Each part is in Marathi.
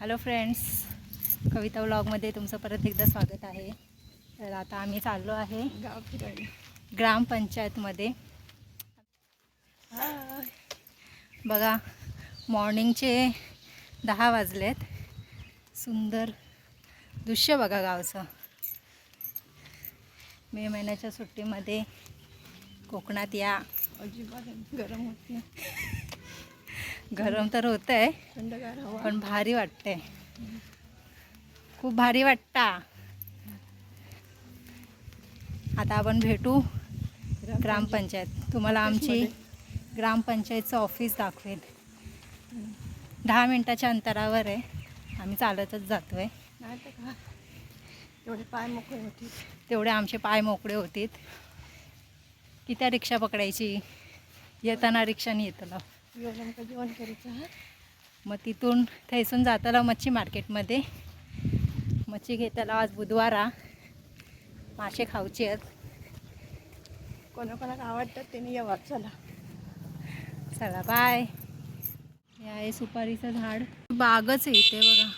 हॅलो फ्रेंड्स कविता व्लॉगमध्ये तुमचं परत एकदा स्वागत आहे. तर आता आम्ही चाललो आहे गाव फिरायला ग्रामपंचायतमध्ये बघा मॉर्निंगचे दहा वाजलेत. सुंदर दृश्य बघा गावचं. मे महिन्याच्या सुट्टीमध्ये कोकणात या. अजिबात गरम होती गरम तर होतं आहे पण भारी वाटते खूप भारी वाटता. आता आपण भेटू ग्रामपंचायत. तुम्हाला आमची ग्रामपंचायतचं ऑफिस दाखवेल दहा मिनटाच्या अंतरावर आहे. आम्ही चालतच जातो आहे एवढे पाय मोकळे होते तेवढे आमचे पाय मोकळे होतील. की त्या रिक्षा पकडायची? येताना रिक्षाने येतलं जेवण करायचं हा मग तिथून थैसून जाताला मच्छी मार्केटमध्ये. मच्छी घेताला आज बुधवारा. मासे खाऊचे आहेत. कोणाकोणाला आवडतात त्यांनी यावं चला. चला बाय हे आहे सुपारीचं झाड. बागच आहे इथे बघा.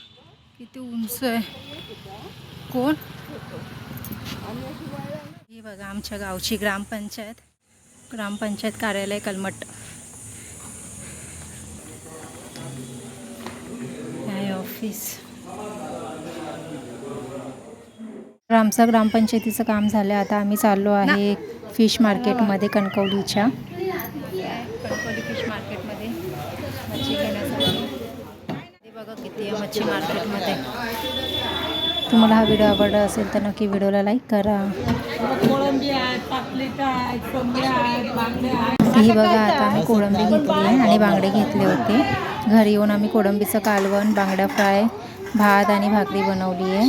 किती उंच आहे. कोण? ही बघा आमच्या गावची ग्रामपंचायत. ग्रामपंचायत कार्यालय कलमट आहे ऑफिस तर आमचं ग्रामपंचायतीचं काम झालं. आता आम्ही चाललो आहे फिश मार्केटमध्ये कणकवलीच्या. कणकवली फिश मार्केटमध्ये मच्छी घेण्यासाठी. बघा किती आहे मच्छी मार्केटमध्ये. तुम्हाला हा व्हिडिओ आवडला असेल तर नक्की व्हिडिओला लाईक करा. ही बघा आता आम्ही कोळंबी घेतली आहे आणि बांगडे घेतले होते. घरी येऊन आम्ही कोळंबीचं कालवण बांगडा फ्राय भात आणि भाकरी बनवली आहे.